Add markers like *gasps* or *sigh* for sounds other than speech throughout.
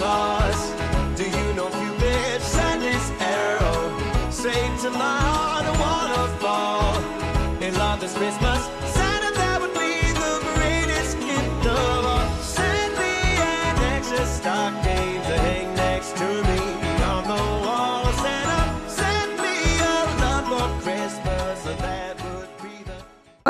God.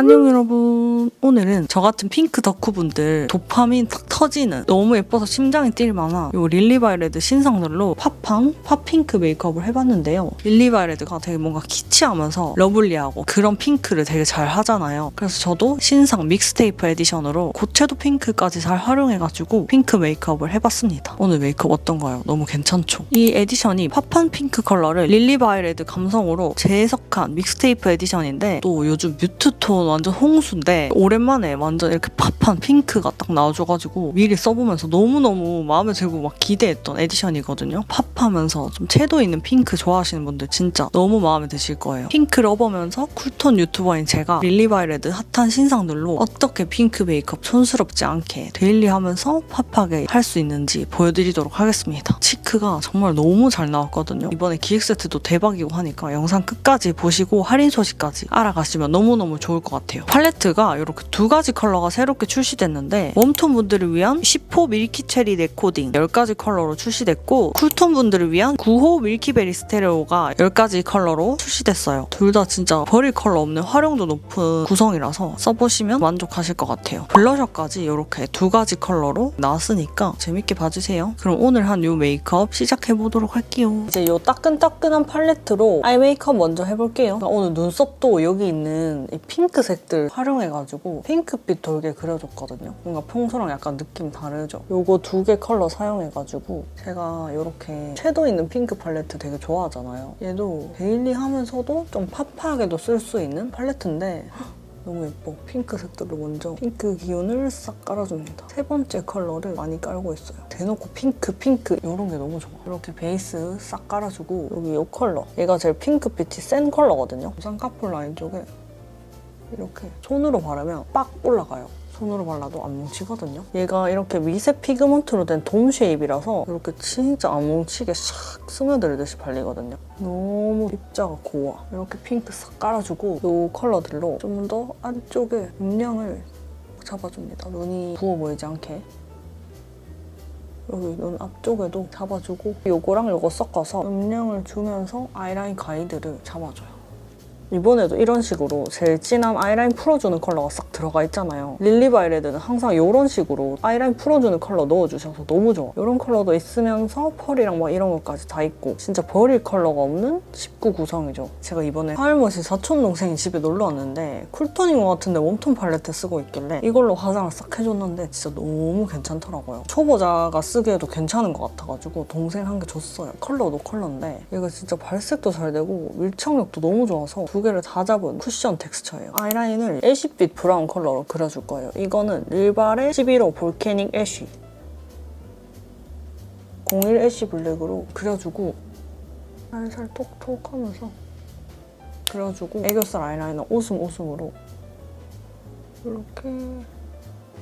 안녕 여러분 오늘은 저 같은 핑크 덕후분들 도파민 탁 터지는 너무 예뻐서 심장이 뛸 만한 요 릴리바이레드 신상들로 팝팡 팝핑크 메이크업을 해봤는데요 릴리바이레드가 되게 뭔가 키치하면서 러블리하고 그런 핑크를 되게 잘 하잖아요 그래서 저도 신상 믹스테이프 에디션으로 고채도 핑크까지 잘 활용해가지고 핑크 메이크업을 해봤습니다 오늘 메이크업 어떤가요? 너무 괜찮죠? 이 에디션이 팝한 핑크 컬러를 릴리바이레드 감성으로 재해석한 믹스테이프 에디션인데 또 요즘 뮤트톤 완전 홍수인데 오랜만에 완전 이렇게 팝한 핑크가 딱 나와줘가지고 미리 써보면서 너무너무 마음에 들고 막 기대했던 에디션이거든요. 팝하면서 좀 채도 있는 핑크 좋아하시는 분들 진짜 너무 마음에 드실 거예요. 핑크 러버면서 쿨톤 유튜버인 제가 릴리바이레드 핫한 신상들로 어떻게 핑크 메이크업 촌스럽지 않게 데일리하면서 팝하게 할 수 있는지 보여드리도록 하겠습니다. 치크가 정말 너무 잘 나왔거든요. 이번에 기획 세트도 대박이고 하니까 영상 끝까지 보시고 할인 소식까지 알아가시면 너무너무 좋을 것 같아요. 팔레트가 이렇게 두 가지 컬러가 새롭게 출시됐는데 웜톤 분들을 위한 10호 밀키 체리 네코딩 10가지 컬러로 출시됐고 쿨톤 분들을 위한 9호 밀키베리 스테레오가 10가지 컬러로 출시됐어요. 둘 다 진짜 버릴 컬러 없는 활용도 높은 구성이라서 써보시면 만족하실 것 같아요. 블러셔까지 이렇게 두 가지 컬러로 나왔으니까 재밌게 봐주세요. 그럼 오늘 한 요 메이크업 시작해보도록 할게요. 이제 요 따끈따끈한 팔레트로 아이 메이크업 먼저 해볼게요. 오늘 눈썹도 여기 있는 이 핑크 색들 활용해가지고 핑크빛 돌게 그려줬거든요. 뭔가 평소랑 약간 느낌 다르죠? 요거 두 개 컬러 사용해가지고 제가 이렇게 섀도우 있는 핑크 팔레트 되게 좋아하잖아요. 얘도 데일리 하면서도 좀 팝하게도 쓸 수 있는 팔레트인데 너무 예뻐. 핑크 색들로 먼저 핑크 기운을 싹 깔아줍니다. 세 번째 컬러를 많이 깔고 있어요. 대놓고 핑크, 핑크 이런 게 너무 좋아. 이렇게 베이스 싹 깔아주고 여기 이 컬러. 얘가 제일 핑크빛이 센 컬러거든요. 쌍꺼풀 라인 쪽에 이렇게 손으로 바르면 빡 올라가요. 손으로 발라도 안 뭉치거든요. 얘가 이렇게 미세 피그먼트로 된 돔 쉐입이라서 이렇게 진짜 안 뭉치게 샥 스며들듯이 발리거든요. 너무 입자가 고와. 이렇게 핑크 싹 깔아주고 이 컬러들로 좀 더 안쪽에 음량을 잡아줍니다. 눈이 부어 보이지 않게. 여기 눈 앞쪽에도 잡아주고 요거랑 요거 섞어서 음량을 주면서 아이라인 가이드를 잡아줘요. 이번에도 이런 식으로 제일 진한 아이라인 풀어주는 컬러가 싹 들어가 있잖아요. 릴리바이레드는 항상 이런 식으로 아이라인 풀어주는 컬러 넣어주셔서 너무 좋아. 이런 컬러도 있으면서 펄이랑 막 이런 것까지 다 있고 진짜 버릴 컬러가 없는 19 구성이죠. 제가 이번에 하얼못이 사촌 동생이 집에 놀러 왔는데 쿨톤인 것 같은데 웜톤 팔레트 쓰고 있길래 이걸로 화장을 싹 해줬는데 진짜 너무 괜찮더라고요. 초보자가 쓰기에도 괜찮은 것 같아가지고 동생 한 개 줬어요. 컬러도 컬러인데 얘가 진짜 발색도 잘 되고 밀착력도 너무 좋아서 두 개를 다 잡은 쿠션 텍스처예요. 아이라인을 애쉬빛 브라운 컬러로 그려줄 거예요. 이거는 릴발의 11호 볼케닉 애쉬 01 애쉬 블랙으로 그려주고 살살 톡톡 하면서 그려주고 애교살 아이라이너 오슴 오슴으로 이렇게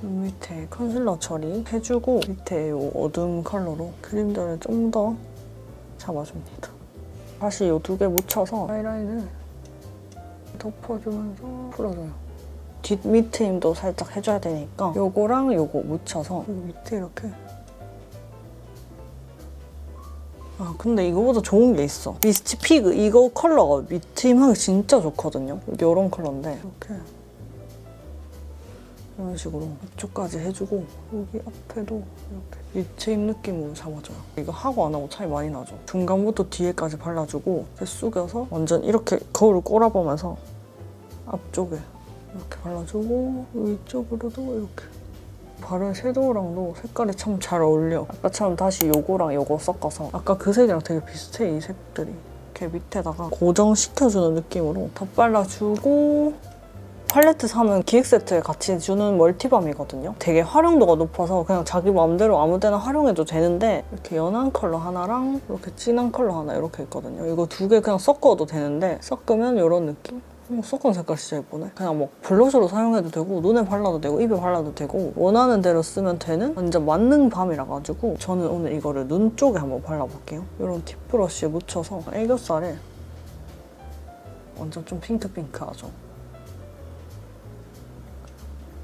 눈 밑에 컨실러 처리 해주고 밑에 이 어두운 컬러로 그림자를 좀 더 잡아줍니다. 다시 이 두 개 묻혀서 아이라인을 덮어주면서 풀어줘요. 뒷 밑에 힘도 살짝 해줘야 되니까 요거랑 요거 묻혀서 요 밑에 이렇게. 아 근데 이거보다 좋은 게 있어. 미스티 피그 이거 컬러가 밑에 힘하기 진짜 좋거든요. 이런 컬러인데. 이렇게 이런 식으로 이쪽까지 해주고 여기 앞에도 이렇게 힘 느낌으로 잡아줘요. 이거 하고 안 하고 차이 많이 나죠? 중간부터 뒤에까지 발라주고 숙여서 완전 이렇게 거울을 꼬라보면서 앞쪽에 이렇게 발라주고 위쪽으로도 이렇게. 바른 섀도우랑도 색깔이 참 잘 어울려. 아까처럼 다시 요거랑 요거 섞어서. 아까 그 색이랑 되게 비슷해 이 색들이. 이렇게 밑에다가 고정시켜주는 느낌으로 덧발라주고 팔레트 사면 기획 세트에 같이 주는 멀티밤이거든요. 되게 활용도가 높아서 그냥 자기 마음대로 아무 데나 활용해도 되는데 이렇게 연한 컬러 하나랑 이렇게 진한 컬러 하나 이렇게 있거든요. 이거 두 개 그냥 섞어도 되는데 섞으면 이런 느낌? 어, 섞은 색깔 진짜 예쁘네. 그냥 뭐 블러셔로 사용해도 되고 눈에 발라도 되고 입에 발라도 되고 원하는 대로 쓰면 되는 완전 만능 밤이라 가지고 저는 오늘 이거를 눈 쪽에 한번 발라볼게요. 이런 팁 브러쉬에 묻혀서 애교살에 완전 좀 핑크핑크하죠.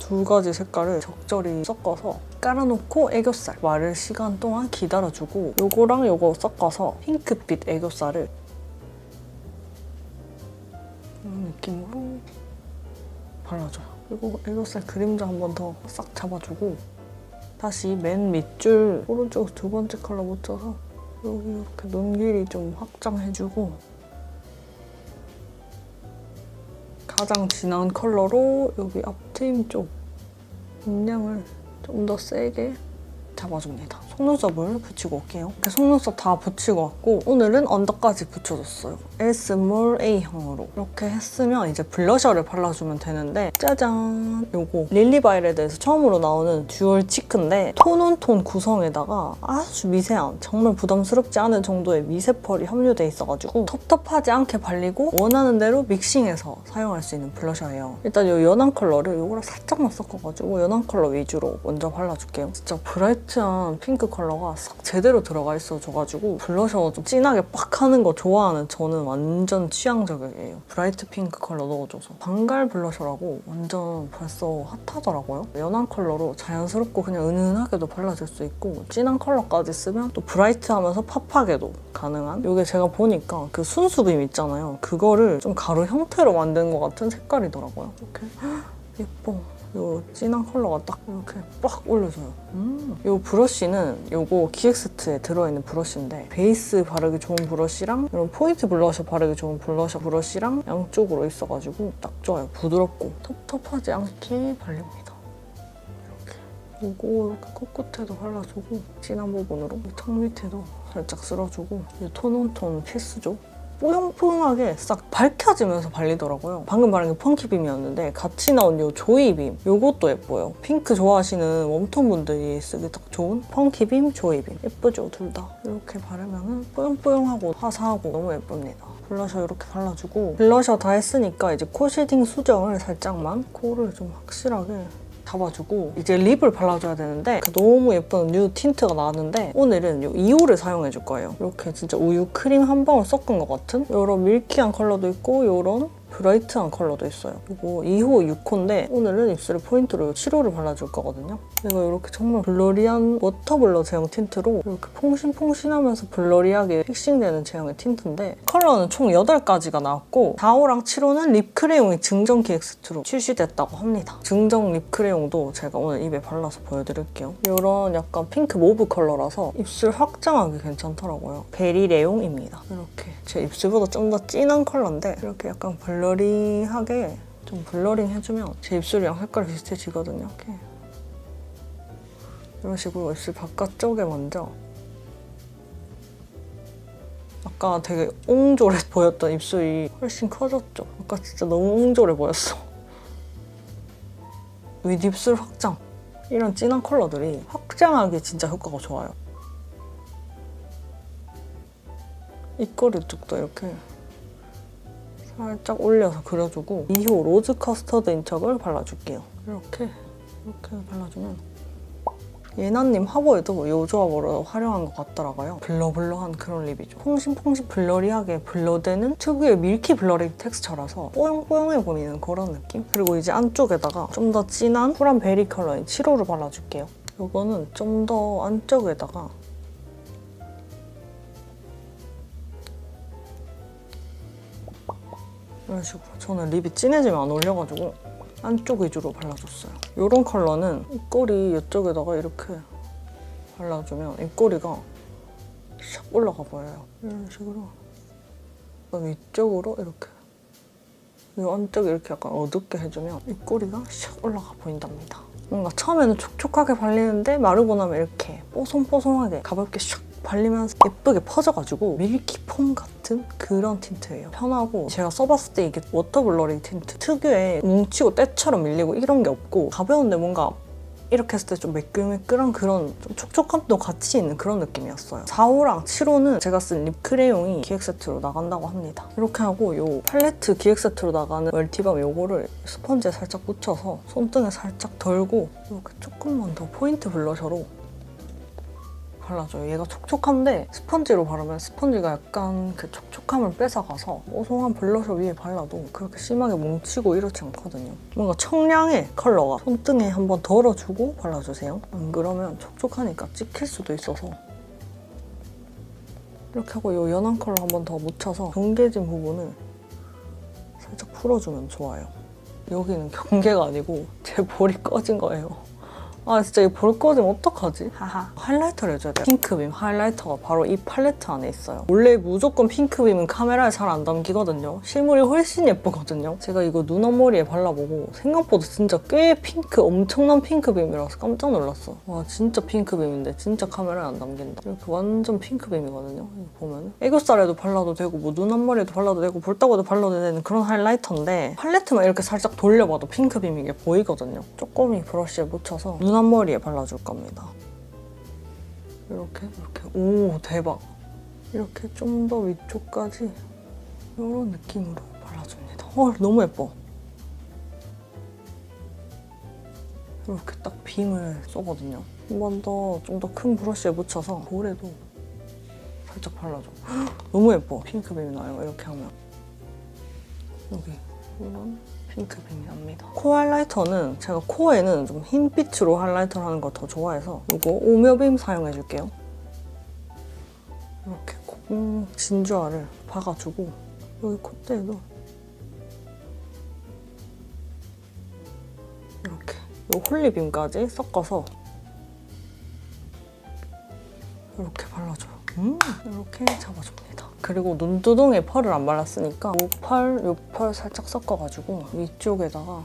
두 가지 색깔을 적절히 섞어서 깔아놓고 애교살 마를 시간 동안 기다려주고 요거랑 요거 섞어서 핑크빛 애교살을 이런 느낌으로 발라줘요. 그리고 애교살 그림자 한 번 더 싹 잡아주고 다시 맨 밑줄 오른쪽 두 번째 컬러 묻혀서 여기 이렇게 눈 길이 좀 확장해주고 가장 진한 컬러로 여기 앞트임 쪽 음량을 좀 더 세게 잡아줍니다. 속눈썹을 붙이고 올게요. 이렇게 속눈썹 다 붙이고 왔고 오늘은 언더까지 붙여줬어요. S몰 A형으로 이렇게 했으면 이제 블러셔를 발라주면 되는데 짜잔! 요거 릴리바이레드에서 처음으로 나오는 듀얼 치크인데 톤온톤 구성에다가 아주 미세한 정말 부담스럽지 않은 정도의 미세펄이 함유돼 있어가지고 텁텁하지 않게 발리고 원하는 대로 믹싱해서 사용할 수 있는 블러셔예요. 일단 요 연한 컬러를 요거랑 살짝만 섞어가지고 연한 컬러 위주로 먼저 발라줄게요. 진짜 브라이트한 핑크 컬러가 싹 제대로 들어가 있어줘가지고 블러셔 좀 진하게 빡 하는 거 좋아하는 저는 완전 취향 저격이에요. 브라이트 핑크 컬러 넣어줘서 방갈 블러셔라고 완전 벌써 핫하더라고요. 연한 컬러로 자연스럽고 그냥 은은하게도 발라줄 수 있고 진한 컬러까지 쓰면 또 브라이트하면서 팝하게도 가능한 이게 제가 보니까 그 순수빔 있잖아요. 그거를 좀 가루 형태로 만든 것 같은 색깔이더라고요. 이렇게 예뻐. 요 진한 컬러가 딱 이렇게 빡 올려줘요. 음. 요 브러쉬는 요거 기엑스트에 들어있는 브러쉬인데 베이스 바르기 좋은 브러쉬랑 이런 포인트 블러셔 바르기 좋은 블러셔 브러쉬랑 양쪽으로 있어가지고 딱 좋아요. 부드럽고 텁텁하지 않게 발립니다. 이렇게 요거 이렇게 코끝에도 발라주고 진한 부분으로 턱 밑에도 살짝 쓸어주고 이 톤온톤 필수죠. 뽀용뽀용하게 싹 밝혀지면서 발리더라고요. 방금 바른 게 펑키빔이었는데 같이 나온 요 조이빔 요것도 예뻐요. 핑크 좋아하시는 웜톤 분들이 쓰기 딱 좋은 펑키빔, 조이빔 예쁘죠 둘 다. 이렇게 바르면 뽀용뽀용하고 화사하고 너무 예쁩니다. 블러셔 이렇게 발라주고 블러셔 다 했으니까 이제 코 쉐딩 수정을 살짝만 코를 좀 확실하게 잡아주고 이제 립을 발라줘야 되는데 그 너무 예쁜 뉴 틴트가 나왔는데 오늘은 이 2호를 사용해 줄 거예요. 이렇게 진짜 우유 크림 한 방울 섞은 것 같은 이런 밀키한 컬러도 있고 이런 브라이트한 컬러도 있어요. 이거 2호 6호인데 오늘은 입술에 포인트로 7호를 발라줄 거거든요. 이거 이렇게 정말 블러리한 워터 블러 제형 틴트로 이렇게 퐁신퐁신하면서 블러리하게 픽싱되는 제형의 틴트인데 컬러는 총 8가지가 나왔고 4호랑 7호는 립크레용이 증정 기엑스트로 출시됐다고 합니다. 증정 립크레용도 제가 오늘 입에 발라서 보여드릴게요. 이런 약간 핑크 모브 컬러라서 입술 확장하기 괜찮더라고요. 베리레용입니다. 이렇게 제 입술보다 좀 더 진한 컬러인데 이렇게 약간 블러 리하게 좀 블러링 해주면 제 입술이랑 색깔이 비슷해지거든요. 이렇게 이런 식으로 입술 바깥쪽에 먼저 아까 되게 옹졸해 보였던 입술이 훨씬 커졌죠? 아까 진짜 너무 옹졸해 보였어. 윗입술 확장. 이런 진한 컬러들이 확장하기 진짜 효과가 좋아요. 입꼬리 쪽도 이렇게 살짝 올려서 그려주고 2호 로즈 커스터드 인척을 발라줄게요. 이렇게 이렇게 발라주면 예나님 화보에도 이 조합으로 활용한 것 같더라고요. 블러블러한 그런 립이죠. 퐁신퐁신 블러리하게 블러되는 특유의 밀키 블러링 텍스처라서 뽀용뽀용해 보이는 그런 느낌? 그리고 이제 안쪽에다가 좀 더 진한 쿨한 베리 컬러인 7호를 발라줄게요. 이거는 좀 더 안쪽에다가 이런 식으로 저는 립이 진해지면 안 어울려가지고 안쪽 위주로 발라줬어요. 이런 컬러는 입꼬리 이쪽에다가 이렇게 발라주면 입꼬리가 샥 올라가 보여요. 이런 식으로 그다음 위쪽으로 이렇게 이 안쪽에 이렇게 약간 어둡게 해주면 입꼬리가 샥 올라가 보인답니다. 뭔가 처음에는 촉촉하게 발리는데 마르고 나면 이렇게 뽀송뽀송하게 가볍게 샥 발리면서 예쁘게 퍼져가지고 밀키폼 같은 그런 틴트예요. 편하고 제가 써봤을 때 이게 워터 블러링 틴트 특유의 뭉치고 때처럼 밀리고 이런 게 없고 가벼운데 뭔가 이렇게 했을 때 좀 매끌매끌한 그런 좀 촉촉함도 같이 있는 그런 느낌이었어요. 4호랑 7호는 제가 쓴 립 크레용이 기획 세트로 나간다고 합니다. 이렇게 하고 요 팔레트 기획 세트로 나가는 멀티밤 요거를 스펀지에 살짝 묻혀서 손등에 살짝 덜고 이렇게 조금만 더 포인트 블러셔로 발라줘요. 얘가 촉촉한데 스펀지로 바르면 스펀지가 약간 그 촉촉함을 뺏어가서 뽀송한 블러셔 위에 발라도 그렇게 심하게 뭉치고 이렇지 않거든요. 뭔가 청량해 컬러가. 손등에 한번 덜어주고 발라주세요. 안 그러면 촉촉하니까 찍힐 수도 있어서 이렇게 하고 이 연한 컬러 한번 더 묻혀서 경계진 부분을 살짝 풀어주면 좋아요. 여기는 경계가 아니고 제 볼이 *laughs* 꺼진 거예요. 아 진짜 이볼 꺼지면 어떡하지? 하하. 하이라이터를 해줘야 돼요. 핑크빔 하이라이터가 바로 이 팔레트 안에 있어요. 원래 무조건 핑크빔은 카메라에 잘 안 담기거든요. 실물이 훨씬 예쁘거든요. 제가 이거 눈 앞머리에 발라보고 생각보다 진짜 꽤 핑크 엄청난 핑크빔이라서 깜짝 놀랐어. 와 진짜 핑크빔인데 진짜 카메라에 안 담긴다. 이렇게 완전 핑크빔이거든요. 이거 보면 애교살에도 발라도 되고 뭐 눈 앞머리에도 발라도 되고 볼따구에도 발라도 되는 그런 하이라이터인데 팔레트만 이렇게 살짝 돌려봐도 핑크빔인 게 보이거든요. 조금이 브러쉬에 묻혀서 눈 앞머리에 발라줄 겁니다. 이렇게 이렇게. 오 대박. 이렇게 좀 더 위쪽까지 이런 느낌으로 발라줍니다. 헐 너무 예뻐. 이렇게 딱 빔을 쏘거든요. 한 번 더 좀 더 큰 브러쉬에 묻혀서 볼에도 살짝 발라줘. 헉, *gasps* 너무 예뻐. 핑크 빔이 나요. 이렇게 하면. 여기. 이런 핑크빔이 납니다 코 하이라이터는 제가 코에는 좀 흰빛으로 하이라이터를 하는 걸 더 좋아해서 이거 오묘빔 사용해줄게요 이렇게 콩 진주알을 박아주고 여기 콧대에도 이렇게 이 홀리빔까지 섞어서 이렇게 발라줘요. 음, 이렇게 잡아줍니다. 그리고 눈두덩이에 펄을 안 발랐으니까 요펄, 요펄 살짝 섞어가지고 위쪽에다가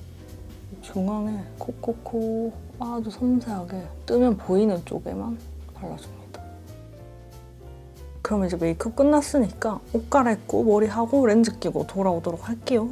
중앙에 콕콕콕 아주 섬세하게 뜨면 보이는 쪽에만 발라줍니다. 그럼 이제 메이크업 끝났으니까 옷 갈아입고 머리하고 렌즈 끼고 돌아오도록 할게요.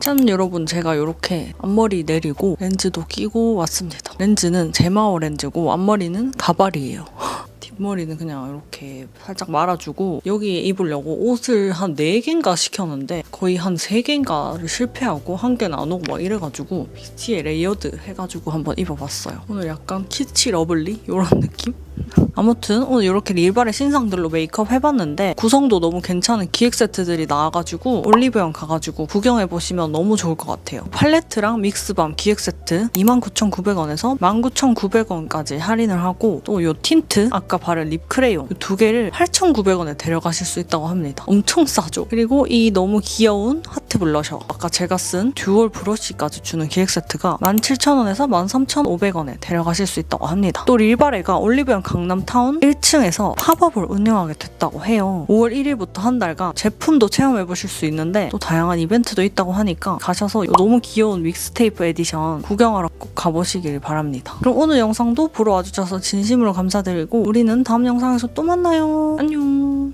짠 여러분 제가 이렇게 앞머리 내리고 렌즈도 끼고 왔습니다. 렌즈는 제마오 렌즈고 앞머리는 가발이에요. *laughs* 뒷머리는 그냥 이렇게 살짝 말아주고 여기에 입으려고 옷을 한 4개인가 시켰는데 거의 한 3개인가를 실패하고 한 개는 안 오고 막 이래가지고 BT의 레이어드 해가지고 한번 입어봤어요. 오늘 약간 키치 러블리 이런 느낌? *laughs* 아무튼 오늘 이렇게 릴발의 신상들로 메이크업 해봤는데 구성도 너무 괜찮은 기획 세트들이 나와가지고 올리브영 가가지고 구경해보시면 너무 좋을 것 같아요. 팔레트랑 믹스밤 기획 세트 29,900원에서 19,900원까지 할인을 하고 또 이 틴트 아까 바른 립 크레용 이두 개를 8,900원에 데려가실 수 있다고 합니다. 엄청 싸죠? 그리고 이 너무 귀여운 하트 블러셔 아까 제가 쓴 듀얼 브러쉬까지 주는 기획 세트가 17,000원에서 13,500원에 데려가실 수 있다고 합니다. 또 릴바레가 올리브영 강남타운 1층에서 팝업을 운영하게 됐다고 해요. 5월 1일부터 한 달간 제품도 체험해 보실 수 있는데 또 다양한 이벤트도 있다고 하니까 가셔서 이 너무 귀여운 믹스테이프 에디션 구경하러 꼭 가보시길 바랍니다. 그럼 오늘 영상도 보러 와주셔서 진심으로 감사드리고 우리 저희는 다음 영상에서 또 만나요. 안녕.